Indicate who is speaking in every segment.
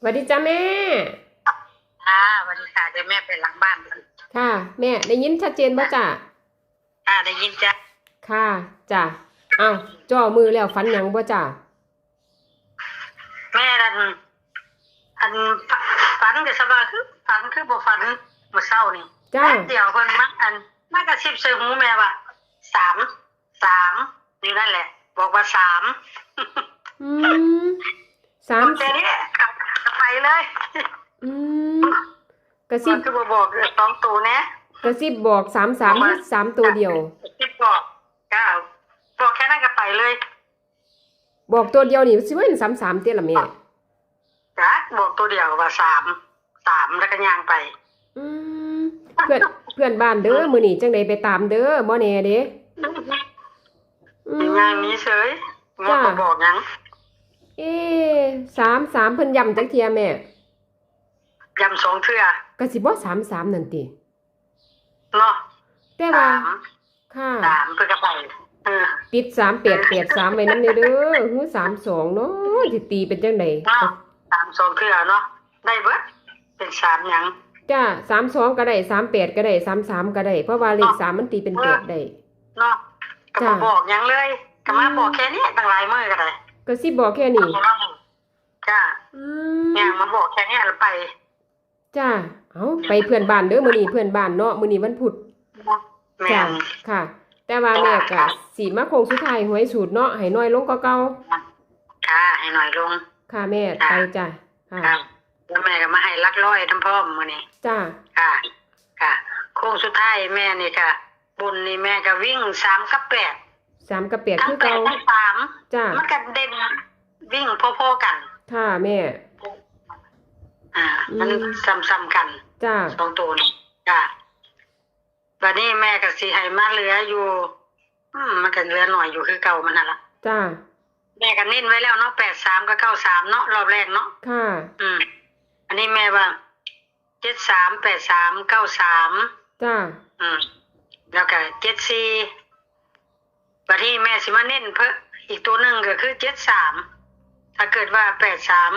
Speaker 1: สวัสดีจ้าแม่
Speaker 2: ค่ะสวัสดีค่ะเดี๋ยวแม่ไปหลังบ้านก่อน
Speaker 1: ค่ะ แม่ได้ยินชัดเจนป่ะจ้ะ
Speaker 2: ค่ะได้ยินจ้ะ
Speaker 1: ค่ะจ้ะอ้าวจ่อมือแล้วฟันหยังบ่จ้ะ
Speaker 2: แม่ดันอันฝันก็สบายคือฝันคือบ่ฝันเมื่อเช้านี่
Speaker 1: จ้า
Speaker 2: แป๊บเดียวเพิ่นมักอันมากระซิบใส่หูแม่ว่าสามสามอยู่นั่นแหละ บอกว่าสาม
Speaker 1: อืมสาม
Speaker 2: แค่นี้กลับไป เลย
Speaker 1: อืมกระซิบ
Speaker 2: มันคือบ่บอกเลยสองตัวแนะ
Speaker 1: กระซิบบอกสามสามสามตัวเดียว
Speaker 2: กระซิบบอกก็บอกแค่นั้นก็ไปเลย
Speaker 1: บอกตัวเดียวนี่สิว่าเป็นสามสามเตี้ยละแม่
Speaker 2: จ้ะบอกตัวเดียวว่าสามสามแล้วก็ย่างไป
Speaker 1: อืมเพื่อนเพื่อนบ้านเด้อมื้อนี้จังไดไปตามเด้อบ่แน่เด้อืม
Speaker 2: ย่างนี้เฉยงดบ่บอกหยัง
Speaker 1: เอ๊ะสามสามเพิ่นย้ำจักเทียแม่
Speaker 2: ยำสองเทื่อ
Speaker 1: ก็สิบ่สามสามนั่นติ
Speaker 2: เนาะ
Speaker 1: แต่ว่า
Speaker 2: สาม
Speaker 1: ค่ะ
Speaker 2: สามเพื่อกระไปเออ
Speaker 1: ติดสามแปดแปดสามไว้นำเด้อเด้อหือสามสองเนาะสิตีเป็นจังได
Speaker 2: เนาะสามสองเทื่อเนาะได้เบิดเป็นสามหยัง
Speaker 1: จ้าสามสองก็ได้สามแปดก็ได้สามสามก็ได้ เพราะว่าเลขสามมันตีเป็นแปดได้
Speaker 2: เนาะก็
Speaker 1: จ้ะ
Speaker 2: บ่บอกหยังเลยก็มาบอกแค่นี้ตั้งหลายมื้อก็ได้
Speaker 1: ก็สิบอกแค่นี้
Speaker 2: จ้า
Speaker 1: อืม
Speaker 2: ย่างมาบอกแค่นี้แล้วไป
Speaker 1: จ้าเอาไปเพื่อนบ้านเด้อมื้อนี้เพื่อนบ้านเนาะมื้อนี้วันพุธ
Speaker 2: แม่
Speaker 1: จ้าน ค่ะ แต่ว่าแม่ก็สิมาโคงสุดท้ายหวยสูตรเนาะให้น้อยลงกว่าเก่า
Speaker 2: ค่ะให้หน่อยลง
Speaker 1: ค่ะแม่ไปจ้ะค่ะ
Speaker 2: ครับแล้วแม่ก็มาให้ลักร้อยทั้งพ่อมมื้อนี้
Speaker 1: จ้า
Speaker 2: ค่ะ ค่ะ โค้งสุดท้ายแม่นี่ค่ะ บุญนี่แม่ก็วิ่งสามกับแปด
Speaker 1: สามกับแปด
Speaker 2: ทั้
Speaker 1: คื
Speaker 2: ง
Speaker 1: อ
Speaker 2: แป
Speaker 1: เก่า
Speaker 2: ดทั้งสาม
Speaker 1: จ้า
Speaker 2: มันก็เด่นวิ่งพอๆกัน
Speaker 1: ค่ะแม่
Speaker 2: อ่า มัน
Speaker 1: อืม
Speaker 2: ซ้ำๆกัน
Speaker 1: จ้า
Speaker 2: สองตัวนี่จ้ะบัดนี้แม่ก็สิให้มาเหลืออยู่ อืมมันก็เหลือหน่อยอยู่คือเก่ามันนั่นล่ะ
Speaker 1: จ้า
Speaker 2: แม่ก็เน้นไว้แล้วเนาะแปดสามกับเก้าสามเนาะรอบแรกเนาะ
Speaker 1: ค่ะ
Speaker 2: อืม อันนี้แม่ว่าเจ็ดสามแปดสามเก้าสาม
Speaker 1: จ้า
Speaker 2: อืม แล้วก็เจ็ดสี่บัดนี้แม่สิมาเน้นเพิ่ม อีกตัวหนึ่งก็คือเจ็ดสามถ้าเกิดว่าแปดสาม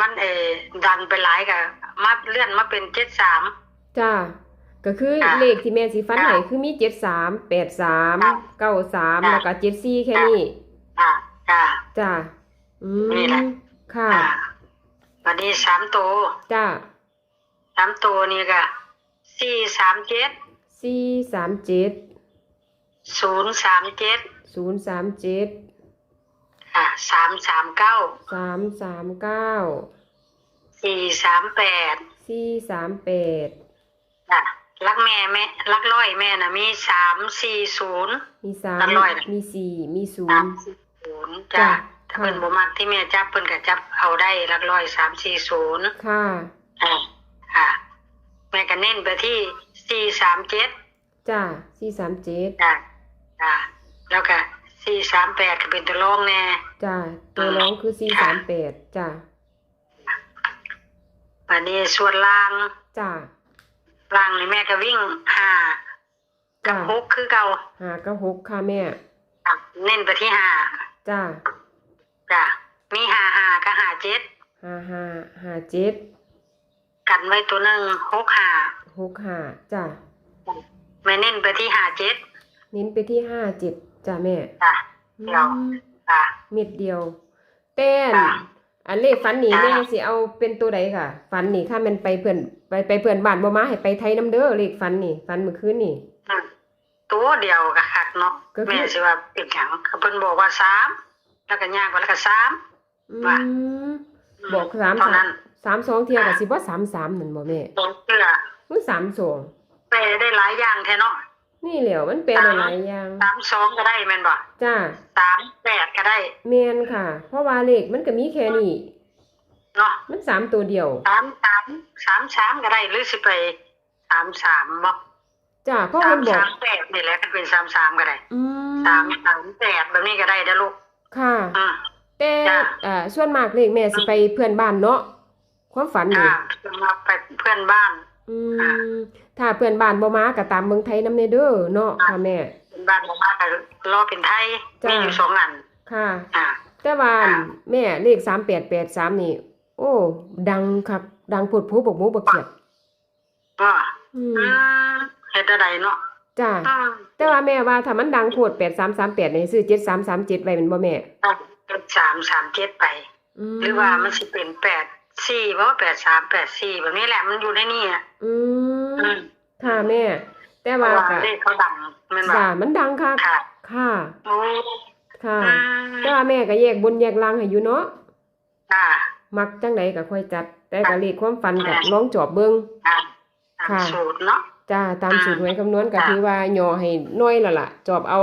Speaker 2: มันเออดันไปหลายก็มาเลื่อนมาเป็นเจ็ดสาม
Speaker 1: จ้าก็คือ
Speaker 2: ค่ะ
Speaker 1: เลขที่แม่สิฟัน
Speaker 2: ค่ะ
Speaker 1: ให้คือมีเจ็ดสามแปดสาม
Speaker 2: ค่ะ
Speaker 1: เก้าสาม
Speaker 2: ค่ะ
Speaker 1: แล้วก็เจ็ดสี่แค่นี้
Speaker 2: อ่าจ้า
Speaker 1: จ้าอื
Speaker 2: นี่แหละ
Speaker 1: มค่ะ
Speaker 2: อ่าบัดนี้สามตัว
Speaker 1: จ้า
Speaker 2: สามตัวนี่ก็สี่สามเจ็ด
Speaker 1: สี่สามเจ็ด
Speaker 2: ศูนย์สามเจ็ด
Speaker 1: ศูนย์สามเจ็ด
Speaker 2: อ่าสามสามเก้า
Speaker 1: สามสามเก้า
Speaker 2: สี่สามแปด
Speaker 1: สี่สามแปด
Speaker 2: จ้ะรักแม่แม่รักร้อยแม่น่ะมีสามสี่ศูนย์
Speaker 1: มีสาม
Speaker 2: อร่อยนะ
Speaker 1: มีสี่มีศู
Speaker 2: สาม
Speaker 1: นย์
Speaker 2: สี่ศูนย์
Speaker 1: จ้ะ
Speaker 2: จ้ะ ถ้า
Speaker 1: ค่ะ
Speaker 2: เพิ่นบ่มักที่แม่จับเพิ่นก็จับเอาได้รักร้อยสามสี่ศูนย์
Speaker 1: ค่ะ
Speaker 2: อ่าค่ะแม่ก็เน้นไปที่สี่สามเจ็ด
Speaker 1: จ้าสี่สามเจ็ด
Speaker 2: จ้ะ จ้ะแล้วก็สี่สามแปดก็เป็นตัวรองแน่
Speaker 1: จ้าตัวน้องคือสี่สามแปดจ้า
Speaker 2: บัดนี้ส่วนล่าง
Speaker 1: จ้า
Speaker 2: ล่างนี่แม่ก็วิ่งห้ากั
Speaker 1: จ้า
Speaker 2: บหกคือเก่า
Speaker 1: ห้าก็หกค่ะแม่
Speaker 2: จ้ะเน้นไปที่ห้า
Speaker 1: จ้า
Speaker 2: จ้ะมีห้าห้ากับห้าเจ็ด
Speaker 1: ห้าห้าห้าเจ็ด
Speaker 2: กันไว้ตัวหนึ่งหกห้า
Speaker 1: หกห้าจ้า
Speaker 2: แม่เน้นไปที่ห้าเจ็ด
Speaker 1: เน้นไปที่ห้าเจ็ดจ้าแม่
Speaker 2: จ้ะเดี๋ยว
Speaker 1: อืม
Speaker 2: จ้ะ
Speaker 1: เม็ดเดียวเต้น
Speaker 2: จ้ะ
Speaker 1: อันเลขฟันนี่
Speaker 2: จ้ะ
Speaker 1: แม่สิเอาเป็นตัวใดค่ะ ฟันนี่ถ้ามันไปเพื่อนไปไปเพื่อนบ้านบ่มาให้ไปไทยน้ำเด้อเลขฟันนี่ฟันเมื่อคืนนี่
Speaker 2: อืมตัวเดียวก็คักเนาะ
Speaker 1: ก็คือ
Speaker 2: แม่สิว่าเป็นหยังเขาเพิ่นบอกว่าสามแล้วก็ย่างไปแล้วก็สาม
Speaker 1: อื
Speaker 2: ว่า
Speaker 1: มบอกสาม
Speaker 2: เท่า
Speaker 1: สา
Speaker 2: นั้
Speaker 1: ม
Speaker 2: น
Speaker 1: สามสองเทียกับสิบ่สามสามนั่นบ่แม่
Speaker 2: สองเทื่อ
Speaker 1: มันสามสอง
Speaker 2: แปลได้หลายอย่างแท้เนาะ
Speaker 1: นี่แหล้วมันเป็นหลายๆอย่าง
Speaker 2: สามสองก็ได้แม่นบ่
Speaker 1: จ้า
Speaker 2: สามแปดก็ได้
Speaker 1: แม่นค่ะ เพราะว่าเลขมันก็มีแค่นี้
Speaker 2: เนาะ
Speaker 1: มันสามตัวเดียว
Speaker 2: สามสามสามสามก็ได้หรือสิไปสามสามบ่
Speaker 1: จ้าเพราะ
Speaker 2: สา
Speaker 1: เพิ่
Speaker 2: ม
Speaker 1: นบอก
Speaker 2: สามแปดนี่แหละก็เป็นสามสามก็ได้
Speaker 1: อืม
Speaker 2: สามสามแปดแบบนี้ก็ได้เด้อลูก
Speaker 1: ค่ะ
Speaker 2: อืม
Speaker 1: แต่
Speaker 2: จ้ะ
Speaker 1: อ่าส่วนมากเลขแม่สิไปเพื่อนบ้านเนาะความฝันนี่
Speaker 2: อ่ามาไปเพื่อนบ้าน
Speaker 1: อื
Speaker 2: ค่ะ
Speaker 1: มถ้าเพื่อนบ้านบ่มาก็ตามเมืองไทยนำเนเด้อเนาะค่ะแม่
Speaker 2: เพื่อนบ้านบอกว่าก็รอเป็นไทย
Speaker 1: จ้ะ
Speaker 2: มีอยู่สองอัน
Speaker 1: ค่ะ
Speaker 2: อ่า
Speaker 1: แต่ว่า
Speaker 2: ค่ะ
Speaker 1: แม่เลข3883นี่ โอ้อ้ดังคักดังโพดโผบกหมูบกเขียด
Speaker 2: บ่
Speaker 1: อืม
Speaker 2: อืมเฮ็ดอะไรเนาะ
Speaker 1: จ้า
Speaker 2: อืม
Speaker 1: แต่ว่าแม่ว่าถ้ามันดังโพด8338นี่ซื้อ7337ไว้แม่นบ่แม่
Speaker 2: เป็นสามสามเจ็ดไป
Speaker 1: ม
Speaker 2: หรือว่ามันสิเป็นแปด สี่เพราะว่าแปดสามแปดสี่แบบนี้แหละมันอยู่ในนี่อะ
Speaker 1: อืม
Speaker 2: อืม
Speaker 1: ค่ะแม่ แต่
Speaker 2: เพ
Speaker 1: ว่า
Speaker 2: ราะว่า
Speaker 1: ก็
Speaker 2: เลขเขาดังแมันว่า
Speaker 1: จ้ามันดังคัก
Speaker 2: ค่ะ
Speaker 1: ค่ะ
Speaker 2: โอ้
Speaker 1: ค่ะ
Speaker 2: อืม
Speaker 1: แต่ว่าแม่ก็แยกบนแยกล่างให้อยู่เนาะ
Speaker 2: ค่ะ
Speaker 1: มักจังไดก็ค่อยจัด แต่ก็
Speaker 2: ค่ะ
Speaker 1: เลขความฝันก็
Speaker 2: ค่ะ
Speaker 1: ลองจอบเบิ่ง
Speaker 2: ค่ะตาม
Speaker 1: ค่ะ
Speaker 2: สูตรเนาะ
Speaker 1: จ้าตาม
Speaker 2: อ่า
Speaker 1: สูตรหวยคำนวณก็
Speaker 2: ค่ะ
Speaker 1: ถือว่าย่อให้น้อยแล้วล่ะ จอบเอา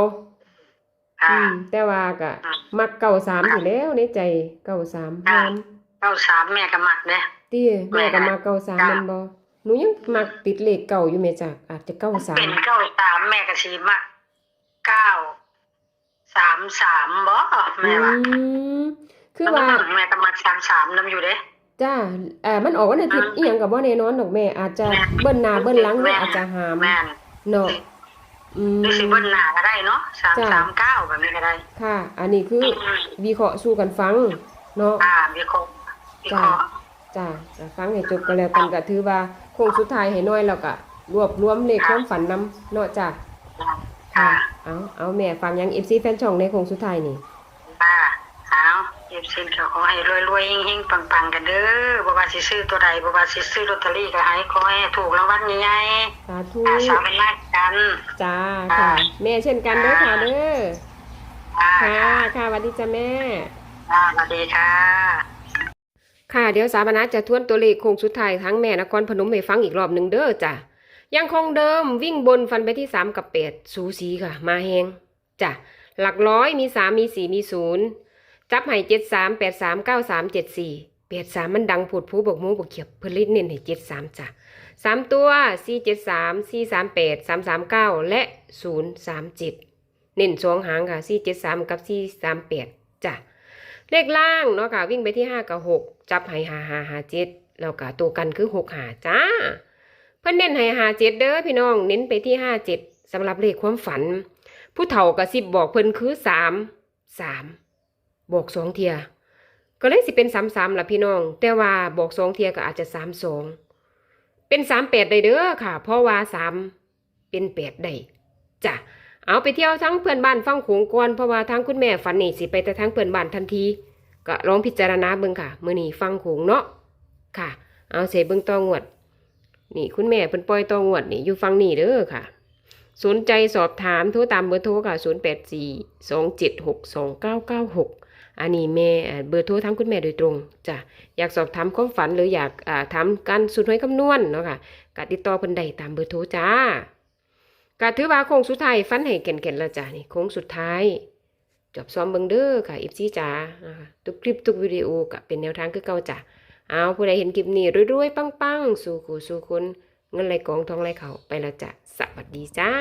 Speaker 2: ค่ะ
Speaker 1: อืมแต่ว่าก็
Speaker 2: อ่า
Speaker 1: มักเก้าสาม
Speaker 2: ค่ะ
Speaker 1: อยู่แล้วในใจเก้าสาม
Speaker 2: ค่ะ
Speaker 1: งาม
Speaker 2: เก้าสามแม่ก็มักเด้
Speaker 1: ตี้แม่ก็มักเก้าสาม
Speaker 2: ค่ะ
Speaker 1: แม่นบ่หนูยังมักติดเลขเก่าอยู่แม่จ้ะอาจจะเก้าสา
Speaker 2: เป็
Speaker 1: ม
Speaker 2: นเก้าสามแม่ก็สิมักเก้าสามสามบ่แม่ว่า
Speaker 1: อืมคือว่า
Speaker 2: แม่ก็มักสามสามนํอยู่เด้
Speaker 1: จ้าเอ่อมันออกวันอาทิตย์
Speaker 2: อ่า
Speaker 1: อีหยังก็บ่แน่นอนดอกแม่ อาจจะ
Speaker 2: แม่
Speaker 1: เบิ้ลหน้าเบิ้ลหลังหรือ
Speaker 2: แม่
Speaker 1: อาจจะหาม
Speaker 2: แม่น
Speaker 1: เนาะอืม
Speaker 2: หรือสิเบิ้ลหน้าก็ได้เนาะสาม
Speaker 1: จ้ะ
Speaker 2: สามเก้าแบบนี้ก็ได้
Speaker 1: ค่ะ อันนี้คือวิเคราะห์สู้กันฟังเนาะ
Speaker 2: อ่าวิเคราะห์ วิเคราะห์
Speaker 1: จ้าจะฟังให้จบก็แล้วกันก็ถือว่าโคงสุดท้ายให้น้อยแล้วก็รวบรวมเลขความฝันนำเนาะจ้ะ
Speaker 2: ค่ะ
Speaker 1: เอาเอาแม่ฟังยัง FC แฟนช่องในโคงสุดท้ายนี่
Speaker 2: ค่ะเอาเอฟซีก็ขอให้รวยๆเฮงๆปังๆกันเด้อบ่ว่าสิซื้อตัวใดบ่ว่าสิซื้อลอตเตอรี่ก็ให้ขอให้ถูกรางวัลใหญ่
Speaker 1: สาธุ
Speaker 2: ๆอาสาเป็นมากกัน
Speaker 1: จ้าค่ะ แม่เช่นกันเด้อค่ะเด้อ
Speaker 2: ค่ะ
Speaker 1: ค่ะค่ะสวัสดีจ้าแม่
Speaker 2: ค่ะสวัสดีค่ะ
Speaker 1: ค่ะเดี๋ยวสาบานาจะทวนตัวเลขโคงสุดท้ายทั้งแม่นครพนมให้ฟังอีกรอบหนึ่งเด้อจ้ะยังคงเดิมวิ่งบนฟันไปที่3กับ8สูสีค่ะ มาแหงจ้ะหลักร้อยมี3มี4มี0จับให้7 3 8 3 9 3 7 4 8 3มันดังผุดผู้บกมูบกเขียบเพื่อลิดเน้นให้7 3จ้ะสามตัว4 7 3 4 3 8 3 3 9แปดสามสามเก้าและ0 3 7เจ็ดเน้นสองหางค่ะ4 7 3กับ4 3 8จ้ะเลขล่างเนาะค่ะวิ่งไปที่ห้ากับหก จับให้หาหาหาเจ็ดแล้วก็ตัวกันคือหกหาจ้า เพิ่นเน้นให้หาเจ็ดเด้อพี่น้องเน้นไปที่ห้าเจ็ดสำหรับเลขความฝัน ผู้เฒ่ากระซิบบอกเพิ่นคือสามสามบอกสองเทีย ก็เลยสิเป็นสามสามละพี่น้อง แต่ว่าบอกสองเทียก็อาจจะสามสองเป็นสามแปดได้เด้อค่ะ เพราะว่าสามเป็นแปดได้จ้ะเอาไปเที่ยวทั้งเพื่อนบ้านฟังขงก่อนเพราะว่าทั้งคุณแม่ฝันนี่สิไปแต่ทั้งเพื่อนบ้านทันที ก็ลองพิจารณาเบิ่งค่ะมื้อนี้ฟังโขงเนาะค่ะ เอาเสเบิ่งตองวด นี่คุณแม่เพิ่นปล่อยตองวดนี่อยู่ฟังนี่เด้อค่ะ สนใจสอบถามโทรตามเบอร์โทรค่ะ 0842762996 อันนี้แม่เบอร์โทรทั้งคุณแม่โดยตรงจ้ะอยากสอบถามความฝันหรืออยากอ่าถามการสุดหวยคำนวณเนาะค่ะก็ติดต่อเพิ่นได้ตามเบอร์โทรจ้าก็ถือว่าโค้งสุดท้ายฟันให้เก่นๆแล้วจ้ะนี่โค้งสุดท้าย จบซ้อมเบิงเด้อค่ะอิฟซี่จ๋าทุกคลิปทุกวิดีโอก็เป็นแนวทางคือเก่าจ้ะเอาผู้ใดเห็นคลิปนี้รวยๆปังๆ สู่ขู่สู่คนเงินไหลกองทองไหลเขาไปแล้วจ้ะสวัสดีจ้า